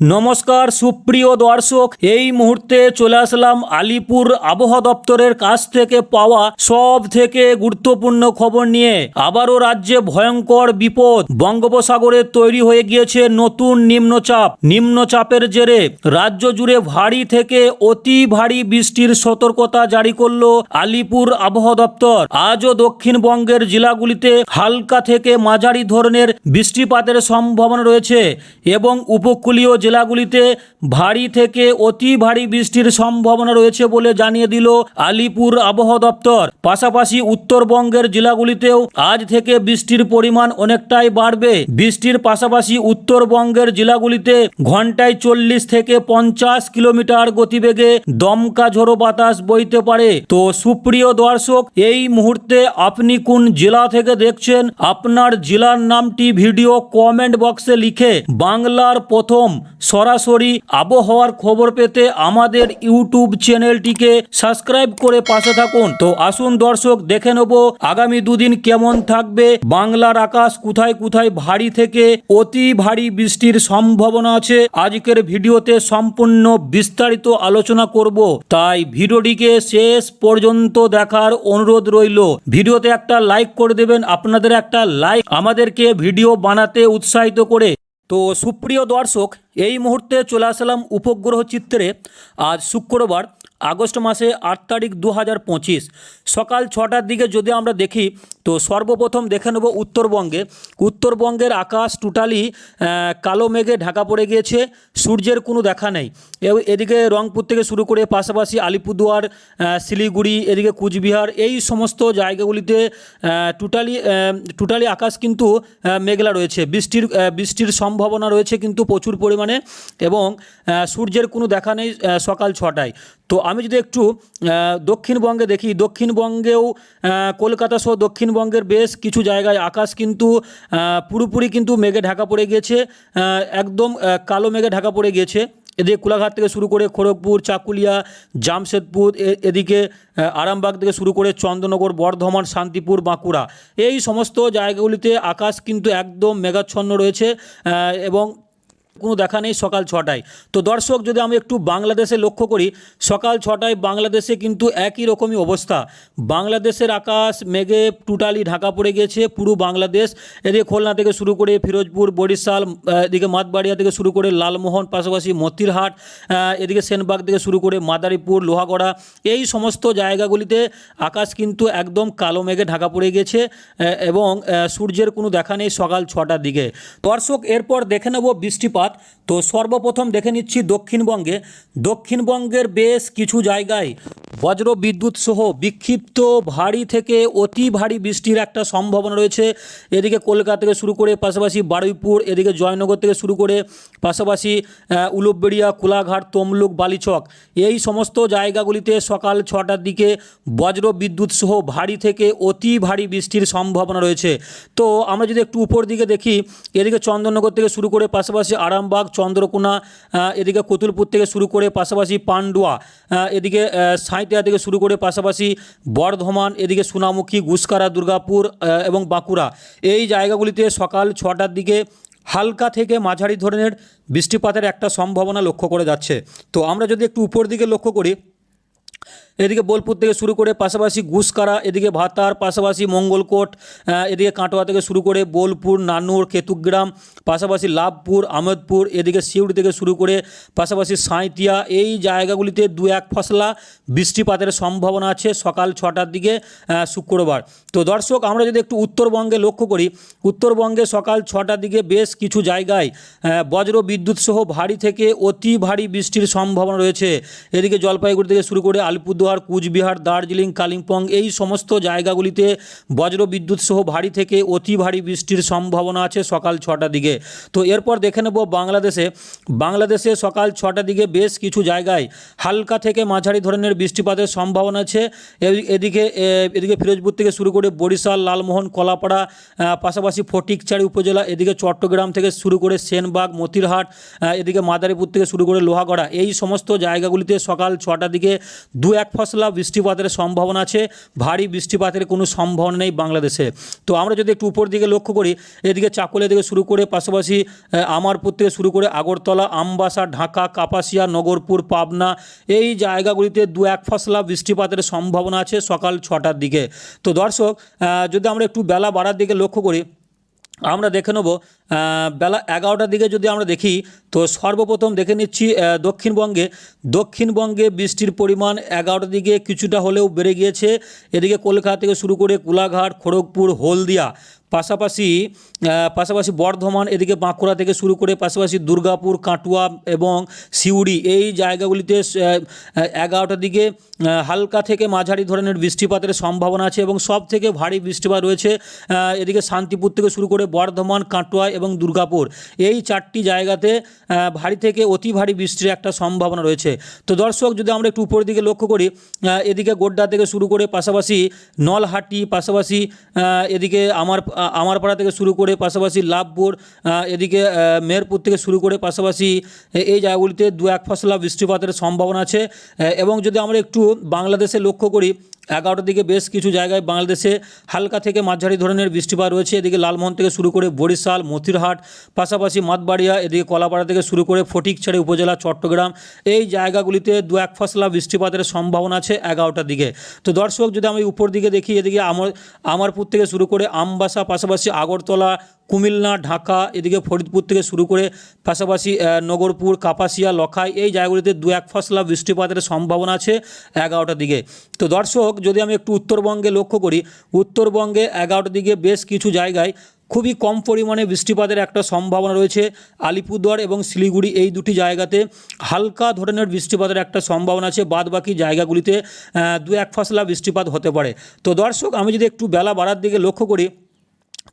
নমস্কার, সুপ্রিয় দর্শক। এই মুহূর্তে চলে আসলাম আলিপুর আবহাওয়া দপ্তরের কাছ থেকে পাওয়া সব থেকে গুরুত্বপূর্ণ খবর নিয়ে। আবারও রাজ্যে ভয়ঙ্কর বিপদ। বঙ্গোপসাগরে তৈরি হয়ে গিয়েছে নতুন নিম্নচাপ। নিম্নচাপের জেরে রাজ্য জুড়ে ভারী থেকে অতি ভারী বৃষ্টির সতর্কতা জারি করল আলিপুর আবহাওয়া দপ্তর। আজও দক্ষিণবঙ্গের জেলাগুলিতে হালকা থেকে মাঝারি ধরনের বৃষ্টিপাতের সম্ভাবনা রয়েছে এবং উপকূলীয় জেলাগুলিতে ভারী থেকে অতি ভারী বৃষ্টির সম্ভাবনা রয়েছে বলে জানিয়ে দিল আলিপুর আবহাওয়া দপ্তর। পাশাপাশি উত্তরবঙ্গের জেলাগুলিতেও আজ থেকে বৃষ্টির পরিমাণ অনেকটাই বাড়বে। বৃষ্টির পাশাপাশি উত্তরবঙ্গের জেলাগুলিতে ঘন্টায় চল্লিশ থেকে পঞ্চাশ কিলোমিটার গতিবেগে দমকা ঝোড়ো বাতাস বইতে পারে। তো সুপ্রিয় দর্শক, এই মুহূর্তে আপনি কোন জেলা থেকে দেখছেন? আপনার জেলার নামটি ভিডিও কমেন্ট বক্সে লিখে বাংলার প্রথম সরাসরি আবহাওয়ার খবর পেতে আমাদের ইউটিউব চ্যানেলটিকে সাবস্ক্রাইব করে পাশে থাকুন। তো আসুন দর্শক, দেখে নেব আগামী দুদিন কেমন থাকবে। বাংলার আকাশ কোথায় কোথায় ভারী থেকে অতি ভারী বৃষ্টির সম্ভাবনা আছে। আজকের ভিডিওতে সম্পূর্ণ বিস্তারিত আলোচনা করব। তাই ভিডিওটিকে শেষ পর্যন্ত দেখার অনুরোধ রইল। ভিডিওতে একটা লাইক করে দেবেন, আপনাদের একটা লাইক আমাদেরকে ভিডিও বানাতে উৎসাহিত করে। তো সুপ্রিয় দর্শক এই মুহূর্তে চলে আসলাম উপগ্রহ চিত্রে। আজ শুক্রবার আগস্ট মাসে আট তারিখ দু হাজার পঁচিশ, সকাল ছটার দিকে যদি আমরা দেখি, তো সর্বপ্রথম দেখে নেব উত্তরবঙ্গে। উত্তরবঙ্গের আকাশ টোটালি কালো মেঘে ঢাকা পড়ে গিয়েছে, সূর্যের কোনো দেখা নেই। এদিকে রংপুর থেকে শুরু করে পাশাপাশি আলিপুরদুয়ার শিলিগুড়ি, এদিকে কুচবিহার, এই সমস্ত জায়গাগুলিতে টোটালি টোটালি আকাশ কিন্তু মেঘলা রয়েছে। বৃষ্টির বৃষ্টির সম্ভাবনা রয়েছে কিন্তু প্রচুর পরিমাণে এবং সূর্যের কোনো দেখা নেই সকাল ছটায়। তো আমি যদি একটু দক্ষিণবঙ্গে দেখি, দক্ষিণবঙ্গেও কলকাতা সহ দক্ষিণবঙ্গের বেশ কিছু জায়গায় আকাশ কিন্তু পুরোপুরি কিন্তু মেঘে ঢাকা পড়ে গিয়েছে একদম কালো মেঘে ঢাকা পড়ে গিয়েছে। এদিকে কোলাঘাট থেকে শুরু করে খড়গপুর, চাকুলিয়া, জামশেদপুর এদিকে আরামবাগ থেকে শুরু করে চন্দ্রনগর, বর্ধমান, শান্তিপুর, বাঁকুড়া। এই সমস্ত জায়গাগুলিতে আকাশ কিন্তু একদম মেঘাচ্ছন্ন রয়েছে এবং কোনো দেখা নেই সকাল ছটায়। তো দর্শক, যদি আমি একটু বাংলাদেশে লক্ষ্য করি, সকাল ছটায় বাংলাদেশে কিন্তু একই রকমই অবস্থা। বাংলাদেশের আকাশ মেঘে টোটালি ঢাকা পড়ে গিয়েছে, পুরো বাংলাদেশ। এদিকে খুলনা থেকে শুরু করে ফিরোজপুর, বরিশাল এদিকে মাতবাড়িয়া থেকে শুরু করে লালমোহন, পাশাপাশি মতিরহাট এদিকে সেনবাগ থেকে শুরু করে মাদারীপুর, লোহাগড়া, এই সমস্ত জায়গাগুলিতে আকাশ কিন্তু একদম কালো মেঘে ঢাকা পড়ে গেছে এবং সূর্যের কোনো দেখা নেই সকাল ছটার দিকে। দর্শক, এরপর দেখে নেব বৃষ্টিপাত। তো সর্বপ্রথম দেখে নিচ্ছি দক্ষিণবঙ্গে। দক্ষিণবঙ্গের বেশ কিছু জায়গায় বজ্র বিদ্যুৎ সহ বিক্ষিপ্ত ভারী থেকে অতি ভারী বৃষ্টির একটা সম্ভাবনা রয়েছে। এদিকে কলকাতা থেকে শুরু করে পাশাপাশি বারুইপুর, এদিকে জয়নগর থেকে শুরু করে পাশাপাশি উলুবেড়িয়া, কোলাঘাট, তমলুক, বালিচক। এই সমস্ত জায়গাগুলিতে সকাল ছটার দিকে বজ্র বিদ্যুৎ সহ ভারী থেকে অতি ভারী বৃষ্টির সম্ভাবনা রয়েছে। তো আমরা যদি একটু উপর দিকে দেখি, এদিকে চন্দননগর থেকে শুরু করে পাশাপাশি আরামবাগ চন্দ্রকোনা এদিকে কতুলপুর থেকে শুরু করে পাশাপাশি পান্ডুয়া এদিকে আহ, সাঁইতিয়া থেকে শুরু করে পাশাপাশি বর্ধমান এদিকে সোনামুখী গুসকারা দুর্গাপুর এবং বাঁকুড়া। এই জায়গাগুলিতে সকাল ছটার দিকে হালকা থেকে মাঝারি ধরনের বৃষ্টিপাতের একটা সম্ভাবনা লক্ষ্য করে যাচ্ছে। তো আমরা যদি একটু উপর দিকে লক্ষ্য করি এদিকে বোলপুর থেকে শুরু করে পাশাপাশি গুসকারা এদিকে ভাতার, পাশাপাশি মঙ্গলকোট এদিকে কাটোয়া থেকে শুরু করে বোলপুর, নানুর কেতুগ্রাম পাশাপাশি লাভপুর, আহমেদপুর, এদিকে সিউড়ি থেকে শুরু করে পাশাপাশি সাঁইতিয়া এই জায়গাগুলিতে দু এক ফসলা বৃষ্টিপাতের সম্ভাবনা আছে সকাল ছটার দিকে শুক্রবার। তো দর্শক, আমরা যদি একটু উত্তরবঙ্গে লক্ষ্য করি, উত্তরবঙ্গে সকাল ছটার দিকে বেশ কিছু জায়গায় বজ্র বিদ্যুৎ সহ ভারী থেকে অতি ভারী বৃষ্টির সম্ভাবনা রয়েছে। এদিকে জলপাইগুড়ি থেকে শুরু করে আলিপুরদুয়ার কুচবিহার, দার্জিলিং, কালিম্পং এই সমস্ত জায়গাগুলিতে বজ্র বিদ্যুৎ সহ ভারী থেকে অতি ভারী বৃষ্টির সম্ভাবনা আছে সকাল ছটার দিকে। তো এরপর দেখে নেব বাংলাদেশে। বাংলাদেশে সকাল ছটার দিকে বেশ কিছু জায়গায় হালকা থেকে মাঝারি ধরনের বৃষ্টিপাতের সম্ভাবনা আছে। এদিকে এদিকে ফিরোজপুর থেকে শুরু করে বরিশাল, লালমোহন, কলাপাড়া পাশাপাশি ফটিকচারি উপজেলা, এদিকে চট্টগ্রাম থেকে শুরু করে সেনবাগ, মতিরহাট এদিকে মাদারীপুর থেকে শুরু করে লোহাগড়া এই সমস্ত জায়গাগুলিতে সকাল ছটার দিকে দু এক ফসলা, বৃষ্টিপাতের সম্ভাবনা আছে, ভারী বৃষ্টিপাতের কোনো সম্ভাবনা নেই বাংলাদেশে। তো আমরা যদি একটু উপর দিকে লক্ষ্য করি, এদিকে চাকলে থেকে শুরু করে পাশাপাশি আমারপুর থেকে শুরু করে আগরতলা, আমবাসা, ঢাকা, কাপাসিয়া, নগরপুর, পাবনা, এই জায়গাগুলিতে দু এক ফসলা বৃষ্টিপাতের সম্ভাবনা আছে সকাল ছটার দিকে। তো দর্শক যদি আমরা একটু বেলা বাড়ার দিকে লক্ষ্য করি আমরা দেখে নেব বেলা এগারোটার দিকে যদি আমরা দেখি, তো সর্বপ্রথম দেখে নিচ্ছি দক্ষিণবঙ্গে। দক্ষিণবঙ্গে বৃষ্টির পরিমাণ এগারোটার দিকে কিছুটা হলেও বেড়ে গিয়েছে। এদিকে কলকাতা থেকে শুরু করে কোলাঘাট, খড়গপুর, হলদিয়া পাশাপাশি পাশাপাশি বর্ধমান এদিকে বাঁকুড়া থেকে শুরু করে পাশাপাশি দুর্গাপুর, কাটুয়া এবং সিউড়ি এই জায়গাগুলিতে এগারোটার দিকে হালকা থেকে মাঝারি ধরনের বৃষ্টিপাতের সম্ভাবনা আছে এবং সব থেকে ভারী বৃষ্টিপাত রয়েছে এদিকে শান্তিপুর থেকে শুরু করে বর্ধমান, কাটোয়া এবং দুর্গাপুর। এই চারটি জায়গাতে ভারী থেকে অতি ভারী বৃষ্টির একটা সম্ভাবনা রয়েছে। তো দর্শক, যদি আমরা একটু উপরের দিকে লক্ষ্য করি এদিকে গোড্ডা থেকে শুরু করে পাশাপাশি নলহাটি, পাশাপাশি এদিকে আমার আমারপাড়া থেকে শুরু করে পাশাপাশি লাভপুর এদিকে মেহেরপুর থেকে শুরু করে পাশাপাশি এই জায়গাগুলিতে দু এক ফসলা বৃষ্টিপাতের সম্ভাবনা আছে। এবং যদি আমরা একটু বাংলাদেশে লক্ষ্য করি এগারোটার দিকে বেশ কিছু জায়গায় বাংলাদেশে হালকা থেকে মাঝারি ধরনের বৃষ্টিপাত রয়েছে। এদিকে লালমোহন থেকে শুরু করে বরিশাল মতিরহাট পাশাপাশি মাতবাড়িয়া, এদিকে কলাপাড়া থেকে শুরু করে ফটিকছড়ি উপজেলা, চট্টগ্রাম এই জায়গাগুলিতে দু এক ফসলা বৃষ্টিপাতের সম্ভাবনা আছে এগারোটার দিকে। তো দর্শক, যদি আমি উপর দিকে দেখি, এদিকে আমার আমারপুর থেকে শুরু করে আমবাসা, পাশাপাশি আগরতলা, কুমিল্লা, ঢাকা, এদিকে ফরিদপুর থেকে শুরু করে পাশাপাশি নগরপুর, কাপাসিয়া, লখাই এই জায়গাগুলিতে দু এক ফসলা বৃষ্টিপাতের সম্ভাবনা আছে এগারোটার দিকে। তো দর্শক যদি আমি একটু উত্তরবঙ্গে লক্ষ্য করি, উত্তরবঙ্গে এগারোটার দিকে বেশ কিছু জায়গায় খুবই কম পরিমাণে বৃষ্টিপাতের একটা সম্ভাবনা রয়েছে। আলিপুরদুয়ার এবং শিলিগুড়ি এই দুটি জায়গাতে হালকা ধরনের বৃষ্টিপাতের একটা সম্ভাবনা আছে। বাদ বাকি জায়গাগুলিতে দু এক ফসলা বৃষ্টিপাত হতে পারে। তো দর্শক, আমি যদি একটু বেলা বাড়ার দিকে লক্ষ্য করি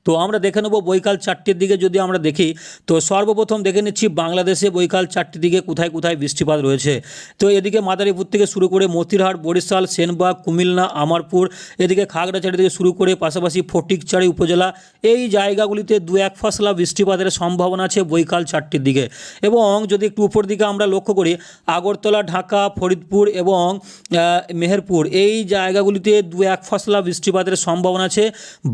তো আমরা দেখে নেব বৈকাল চারটির দিকে যদি আমরা দেখি, তো সর্বপ্রথম দেখে নিচ্ছি বাংলাদেশে বৈকাল চারটির দিকে কোথায় কোথায় বৃষ্টিপাত রয়েছে। তো এদিকে মাদারীপুর থেকে শুরু করে মতিরহাট, বরিশাল, সেনবাগ, কুমিল্লা, আমারপুর, এদিকে খাগড়াছড়ি থেকে শুরু করে পাশাপাশি ফটিকচাড়ি উপজেলা, এই জায়গাগুলিতে দু এক ফসলা বৃষ্টিপাতের সম্ভাবনা আছে বৈকাল চারটির দিকে। এবং যদি একটু উপর দিকে আমরা লক্ষ্য করি, আগরতলা, ঢাকা, ফরিদপুর এবং মেহেরপুর, এই জায়গাগুলিতে দু এক ফসলা বৃষ্টিপাতের সম্ভাবনা আছে।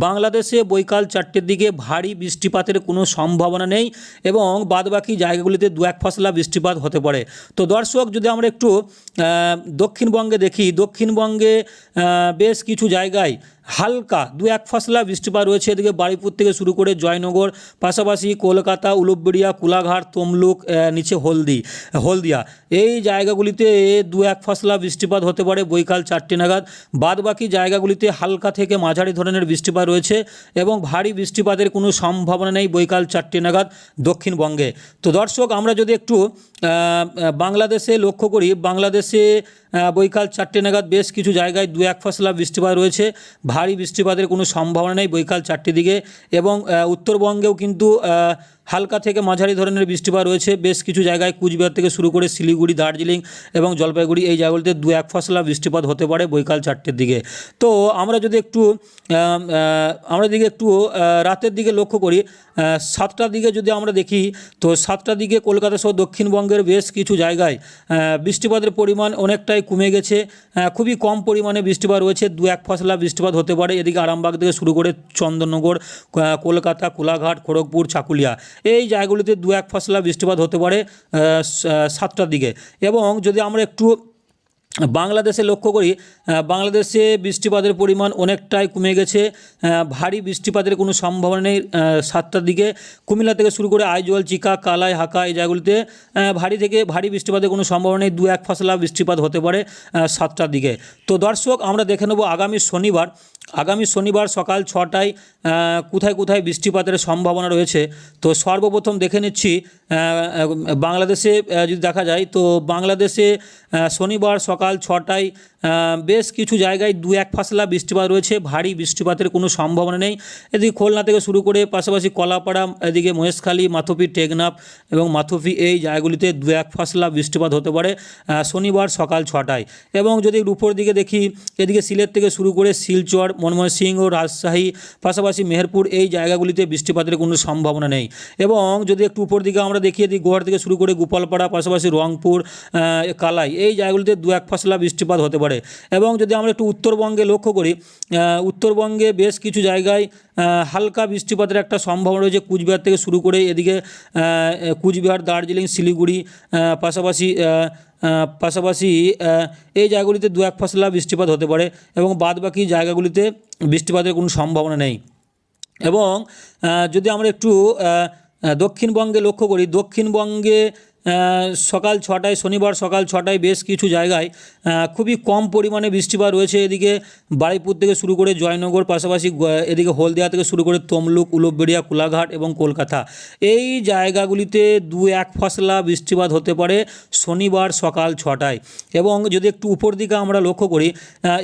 বাংলাদেশে বৈকাল চারটের দিকে ভারী বৃষ্টিপাতের কোনো সম্ভাবনা নেই এবং বাদবাকি জায়গাগুলিতে দু এক ফসলা বৃষ্টিপাত হতে পারে। তো দর্শক, যদি আমরা একটু দক্ষিণবঙ্গে দেখি, দক্ষিণবঙ্গে বেশ কিছু জায়গায় হালকা দু এক ফসলা বৃষ্টিপাত রয়েছে। এদিকে বাড়িপুর থেকে শুরু করে জয়নগর, পাশাপাশি কলকাতা, উলুবেড়িয়া, কোলাঘাট, তমলুক নিচে হলদি, হলদিয়া। এই জায়গাগুলিতে দু এক ফসলা বৃষ্টিপাত হতে পারে বৈকাল চারটে নাগাদ। বাদ বাকি জায়গাগুলিতে হালকা থেকে মাঝারি ধরনের বৃষ্টিপাত রয়েছে এবং ভারী বৃষ্টিপাতের কোনো সম্ভাবনা নেই বৈকাল চারটে নাগাদ দক্ষিণবঙ্গে। তো দর্শক, আমরা যদি একটু বাংলাদেশে লক্ষ্য করি, বাংলাদেশে বৈকাল চারটে নাগাদ বেশ কিছু জায়গায় দু এক ফসলা বৃষ্টিপাত রয়েছে। ভারী বৃষ্টিপাতের কোনো সম্ভাবনা নেই বৈকাল চারটে দিকে এবং উত্তরবঙ্গেও কিন্তু হালকা থেকে মাঝারি ধরনের বৃষ্টিপাত রয়েছে। বেশ কিছু জায়গায় কুচবিহার থেকে শুরু করে শিলিগুড়ি, দার্জিলিং এবং জলপাইগুড়ি এই জায়গাগুলিতে দু এক ফসলা বৃষ্টিপাত হতে পারে বৈকাল চারটের দিকে। তো আমরা যদি একটু আমরা দিকে একটু রাতের দিকে লক্ষ্য করি সাতটার দিকে যদি আমরা দেখি, তো সাতটার দিকে কলকাতা সহ দক্ষিণবঙ্গের বেশ কিছু জায়গায় বৃষ্টিপাতের পরিমাণ অনেকটাই কমে গেছে। খুবই কম পরিমাণে বৃষ্টিপাত রয়েছে। দু এক ফসলা বৃষ্টিপাত হতে পারে। এদিকে আরামবাগ থেকে শুরু করে চন্দননগর কলকাতা, কোলাঘাট, খড়গপুর, চাকুলিয়া। এই জায়গাগুলিতে দু এক ফসলা বৃষ্টিপাত হতে পারে সাতটার দিকে। এবং যদি আমরা একটু বাংলাদেশে লক্ষ্য করি বাংলাদেশে বৃষ্টিপাতের পরিমাণ অনেকটাই কমে গেছে। ভারী বৃষ্টিপাতের কোনো সম্ভাবনা নেই সাতটার দিকে। কুমিল্লা থেকে শুরু করে আইজল, চিকা, কালাই, হাকা এই জায়গাগুলিতে ভারী থেকে ভারী বৃষ্টিপাতের কোনো সম্ভাবনা নেই। দু এক ফসলা বৃষ্টিপাত হতে পারে সাতটার দিকে। তো দর্শক, আমরা দেখে নেব আগামী শনিবার আগামী শনিবার সকাল ছটায় কোথায় কোথায় বৃষ্টিপাতের সম্ভাবনা রয়েছে? তো সর্বপ্রথম দেখে নিচ্ছি বাংলাদেশে যদি দেখা যায়, তো বাংলাদেশে শনিবার সকাল ছটায় বেশ কিছু জায়গায় দু এক ফাসলা বৃষ্টিপাত রয়েছে, ভারী বৃষ্টিপাতের কোনো সম্ভাবনা নেই। এদিকে খুলনা থেকে শুরু করে পাশাপাশি কলাপাড়া, এদিকে মহেশখালী, মাথুপি, টেকনাফ এবং মাথুপি এই জায়গাগুলিতে দু এক ফাসলা বৃষ্টিপাত হতে পারে শনিবার সকাল ছটায়। এবং যদি উপর দিকে দেখি, এদিকে সিলেট থেকে শুরু করে শিলচর, ময়মনসিংহ, রাজশাহী, পাশাপাশি মেহেরপুর এই জায়গাগুলিতে বৃষ্টিপাতের কোনো সম্ভাবনা নেই। এবং যদি একটু উপর দিকে আমরা দেখি, এদিকে গোয়ার থেকে শুরু করে গোপালপাড়া, পাশাপাশি রংপুর কালাই এই জায়গাগুলিতে দু এক ফসলা বৃষ্টিপাত হতে পারে। পারে এবং যদি আমরা একটু উত্তরবঙ্গে লক্ষ্য করি উত্তরবঙ্গে বেশ কিছু জায়গায় হালকা বৃষ্টিপাতের একটা সম্ভাবনা রয়েছে কুচবিহার থেকে শুরু করে এদিকে কুচবিহার, দার্জিলিং, শিলিগুড়ি পাশাপাশি পাশাপাশি এই জায়গাগুলিতে দু এক ফসলা বৃষ্টিপাত হতে পারে এবং বাদবাকি জায়গাগুলিতে বৃষ্টিপাতের কোনো সম্ভাবনা নেই। এবং যদি আমরা একটু দক্ষিণবঙ্গে লক্ষ্য করি, দক্ষিণবঙ্গে সকাল ছটায়, শনিবার সকাল ছটায় বেশ কিছু জায়গায় খুবই কম পরিমাণে বৃষ্টিপাত রয়েছে। এদিকে বারুইপুর থেকে শুরু করে জয়নগর, পাশাপাশি এদিকে হলদিয়া থেকে শুরু করে তমলুক, উলুবেড়িয়া, কোলাঘাট এবং কলকাতা। এই জায়গাগুলিতে দু এক ফসলা বৃষ্টিপাত হতে পারে শনিবার সকাল ছটায়। এবং যদি একটু উপর দিকে আমরা লক্ষ্য করি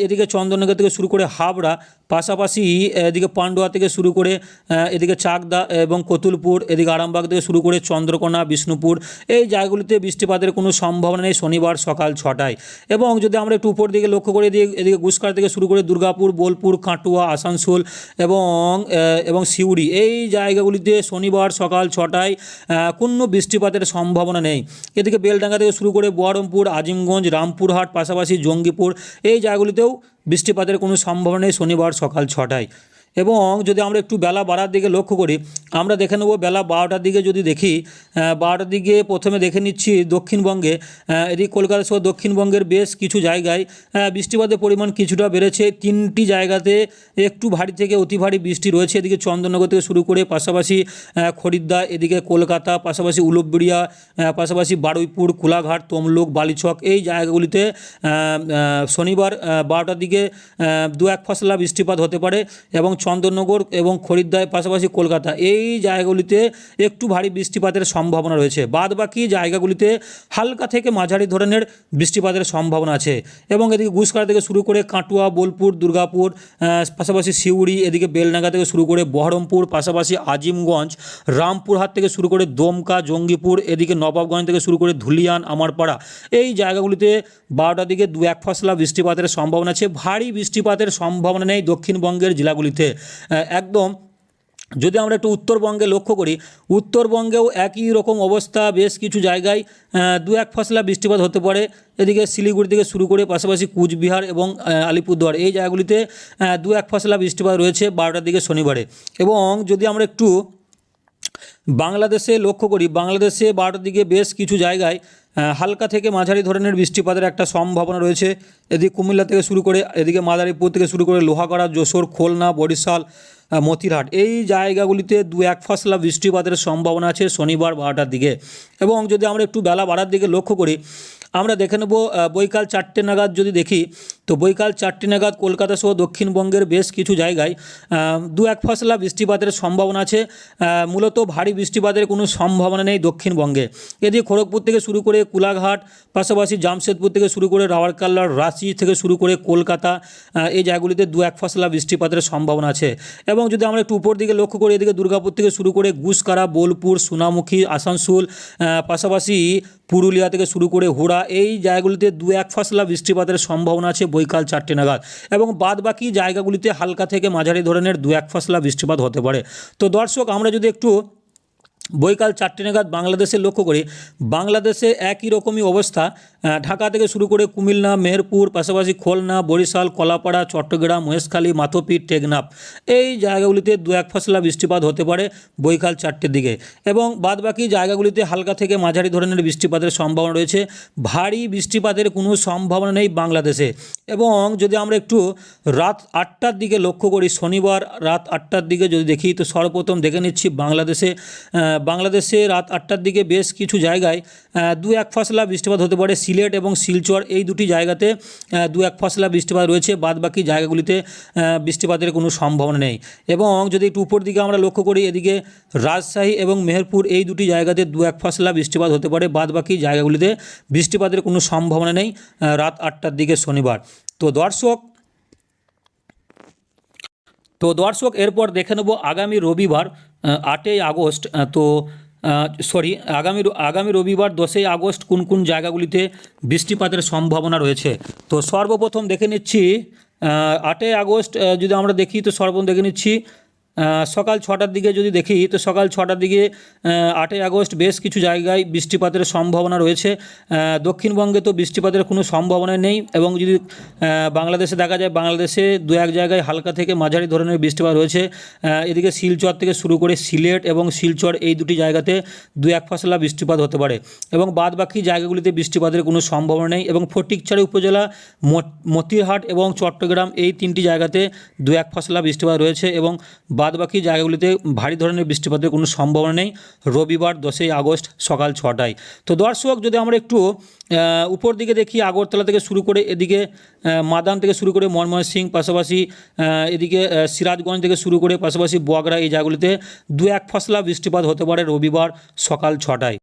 এদিকে চন্দননগর থেকে শুরু করে হাবড়া, পাশাপাশি এদিকে পান্ডুয়া থেকে শুরু করে এদিকে চাকদা এবং কতুলপুর, এদিকে আরামবাগ থেকে শুরু করে চন্দ্রকোনা, বিষ্ণুপুর, এই জায়গাগুলিতে বৃষ্টিপাতের কোনো সম্ভাবনা নেই শনিবার সকাল ছটায়। এবং যদি আমরা একটু উপর দিকে লক্ষ্য করে দিই এদিকে গুসকার থেকে শুরু করে দুর্গাপুর, বোলপুর, কাটুয়া, আসানসোল এবং এবং সিউড়ি, এই জায়গাগুলিতে শনিবার সকাল ছটায় কোনো বৃষ্টিপাতের সম্ভাবনা নেই। এদিকে বেলডাঙ্গা থেকে শুরু করে বহরমপুর, আজিমগঞ্জ, রামপুরহাট, পাশাপাশি জঙ্গিপুর, এই জায়গাগুলিতেও বৃষ্টিপাতের কোনো সম্ভাবনা নেই শনিবার সকাল ছটায়। এবং যদি আমরা একটু বেলা বাড়ার দিকে লক্ষ্য করি, আমরা দেখে নেব বেলা বারোটার দিকে যদি দেখি বারোটার দিকে প্রথমে দেখে নিচ্ছি দক্ষিণবঙ্গে এদিকে কলকাতা সহ দক্ষিণবঙ্গের বেশ কিছু জায়গায় বৃষ্টিপাতের পরিমাণ কিছুটা বেড়েছে। তিনটি জায়গাতে একটু ভারী থেকে অতি ভারী বৃষ্টি রয়েছে। এদিকে চন্দননগর থেকে শুরু করে পাশাপাশি খরিদ্দা এদিকে কলকাতা, পাশাপাশি উলুবেড়িয়া পাশাপাশি বারুইপুর, কোলাঘাট, তমলুক, বালিচক এই জায়গাগুলিতে শনিবার বারোটার দিকে দু এক ফসলা বৃষ্টিপাত হতে পারে এবং চন্দননগর এবং খরিদ্দায় পাশাপাশি কলকাতা। এই জায়গাগুলিতে একটু ভারী বৃষ্টিপাতের সম্ভাবনা রয়েছে। বাদ বাকি জায়গাগুলিতে হালকা থেকে মাঝারি ধরনের বৃষ্টিপাতের সম্ভাবনা আছে এবং এদিকে গুসকার থেকে শুরু করে কাটুয়া, বোলপুর, দুর্গাপুর পাশাপাশি সিউড়ি, এদিকে বেলনাগা থেকে শুরু করে বহরমপুর, পাশাপাশি আজিমগঞ্জ, রামপুরহাট থেকে শুরু করে দমকা, জঙ্গিপুর, এদিকে নবাবগঞ্জ থেকে শুরু করে ধুলিয়ান, আমারপাড়া। এই জায়গাগুলিতে বারোটার দিকে দু এক ফসলা বৃষ্টিপাতের সম্ভাবনা আছে। ভারী বৃষ্টিপাতের সম্ভাবনা নেই দক্ষিণবঙ্গের জেলাগুলিতে। একদম যদি আমরা একটু উত্তরবঙ্গে লক্ষ্য করি, উত্তরবঙ্গেও একই রকম অবস্থা বেশ কিছু জায়গায় দু এক ফসলা বৃষ্টিপাত হতে পারে। এদিকে শিলিগুড়ি থেকে শুরু করে পাশাপাশি কুচবিহার এবং আলিপুরদুয়ার এই জায়গাগুলিতে দু এক ফসলা বৃষ্টিপাত রয়েছে বারোটার দিকে শনিবারে। এবং যদি আমরা একটু বাংলাদেশে লক্ষ্য করি, বাংলাদেশে বারোটার দিকে বেশ কিছু জায়গায় হালকা থেকে মাঝারি ধরনের বৃষ্টিপাতের একটা সম্ভাবনা রয়েছে। এদিকে কুমিল্লা থেকে শুরু করে, এদিকে মাদারীপুর থেকে শুরু করে লোহাগড়া, যশোর, খোলনা, বরিশাল মতিরহাট, এই জায়গাগুলিতে দু এক ফসলা বৃষ্টিপাতের সম্ভাবনা আছে শনিবার বারোটার দিকে। এবং যদি আমরা একটু বেলা বাড়ার দিকে লক্ষ্য করি আমরা দেখে নেব বৈকাল চারটে নাগাদ যদি দেখি, তো বৈকাল চারটে নাগাদ কলকাতা সহ দক্ষিণবঙ্গের বেশ কিছু জায়গায় দু এক ফসলা বৃষ্টিপাতের সম্ভাবনা আছে মূলত ভারী বৃষ্টিপাতের কোনো সম্ভাবনা নেই দক্ষিণবঙ্গে। এদিকে খড়গপুর থেকে শুরু করে কুলাঘাট, পাশাপাশি জামশেদপুর থেকে শুরু করে রাওয়ারকাল্লার রাঁচি থেকে শুরু করে কলকাতা এই জায়গাগুলিতে দু এক ফসলা বৃষ্টিপাতের সম্ভাবনা আছে। এবং যদি আমরা একটু উপর দিকে লক্ষ্য করি, এদিকে দুর্গাপুর থেকে শুরু করে গুসকারা, বোলপুর, সোনামুখী, আসানসোল পাশাপাশি পুরুলিয়া থেকে শুরু করে হুড়া, এই জায়গাগুলিতে দু এক ফসলা বৃষ্টিপাতের সম্ভাবনা আছে বৈকাল চারটে নাগাদ এবং বাদ বাকি জায়গাগুলিতে হালকা থেকে মাঝারি ধরনের দু এক ফসলা বৃষ্টিপাত হতে পারে। তো দর্শক, আমরা যদি একটু বৈকাল চারটে নাগাদ বাংলাদেশে লক্ষ্য করি বাংলাদেশে একই রকমই অবস্থা ঢাকা থেকে শুরু করে কুমিল্লা, মেহেরপুর, পাশাপাশি খুলনা, বরিশাল, কলাপাড়া, চট্টগ্রাম, মহেশখালী মাথোপিট টেকনাফ। এই জায়গাগুলিতে দু এক ফসলা বৃষ্টিপাত হতে পারে বৈকাল চারটের দিকে। এবং বাদবাকি জায়গাগুলিতে হালকা থেকে মাঝারি ধরনের বৃষ্টিপাতের সম্ভাবনা রয়েছে। ভারী বৃষ্টিপাতের কোনো সম্ভাবনা নেই বাংলাদেশে। এবং যদি আমরা একটু রাত আটটার দিকে লক্ষ্য করি, শনিবার রাত আটটার দিকে যদি দেখি, তো সর্বপ্রথম দেখে নিচ্ছি বাংলাদেশে বাংলাদেশে রাত আটটার দিকে বেশ কিছু জায়গায় দু এক ফসলা বৃষ্টিপাত হতে পারে। সিলেট এবং শিলচর এই দুটি জায়গাতে দু এক ফসলা বৃষ্টিপাত রয়েছে। বাদ বাকি জায়গাগুলিতে বৃষ্টিপাতের কোনো সম্ভাবনা নেই। এবং যদি একটু উপর দিকে আমরা লক্ষ্য করি, এদিকে রাজশাহী এবং মেহেরপুর এই দুটি জায়গাতে দু এক ফসলা বৃষ্টিপাত হতে পারে। বাদ বাকি জায়গাগুলিতে বৃষ্টিপাতের কোনো সম্ভাবনা নেই রাত আটটার দিকে শনিবার। তো দর্শক তো দর্শক, এরপর দেখে নেব আগামী রবিবার আটই আগস্ট তো সরি আগামী আগামী রবিবার দশই আগস্ট কোন কোন জায়গাগুলিতে বৃষ্টিপাতের সম্ভাবনা রয়েছে? তো সর্বপ্রথম দেখে নিচ্ছি আটই আগস্ট যদি আমরা দেখি, তো সর্বপ্রথম দেখে নিচ্ছি সকাল ছটার দিকে যদি দেখি, তো সকাল ছটার দিকে আটই আগস্ট বেশ কিছু জায়গায় বৃষ্টিপাতের সম্ভাবনা রয়েছে। দক্ষিণবঙ্গে তো বৃষ্টিপাতের কোনো সম্ভাবনা নেই এবং যদি বাংলাদেশে দেখা যায়, বাংলাদেশে দু এক জায়গায় হালকা থেকে মাঝারি ধরনের বৃষ্টিপাত রয়েছে। এদিকে শিলচর থেকে শুরু করে সিলেট এবং শিলচর এই দুটি জায়গাতে দু এক ফসলা বৃষ্টিপাত হতে পারে এবং বাদ বাকি জায়গাগুলিতে বৃষ্টিপাতের কোনো সম্ভাবনা নেই এবং ফটিকছড়ি উপজেলা, মত- মতিরহাট এবং চট্টগ্রাম এই তিনটি জায়গাতে দু এক ফসলা বৃষ্টিপাত রয়েছে এবং বাদ বাকি জায়গাগুলিতে ভারী ধরনের বৃষ্টিপাতের কোনো সম্ভাবনা নেই। রবিবার দশই আগস্ট সকাল ছটায়। তো দর্শক, যদি আমরা একটু উপর দিকে দেখি, আগরতলা থেকে শুরু করে এদিকে মাদান থেকে শুরু করে মনমোহন সিং পাশাপাশি এদিকে সিরাজগঞ্জ থেকে শুরু করে পাশাপাশি বোয়াগড়া এই জায়গাগুলিতে দু এক ফসলা বৃষ্টিপাত হতে পারে রবিবার সকাল ছটায়।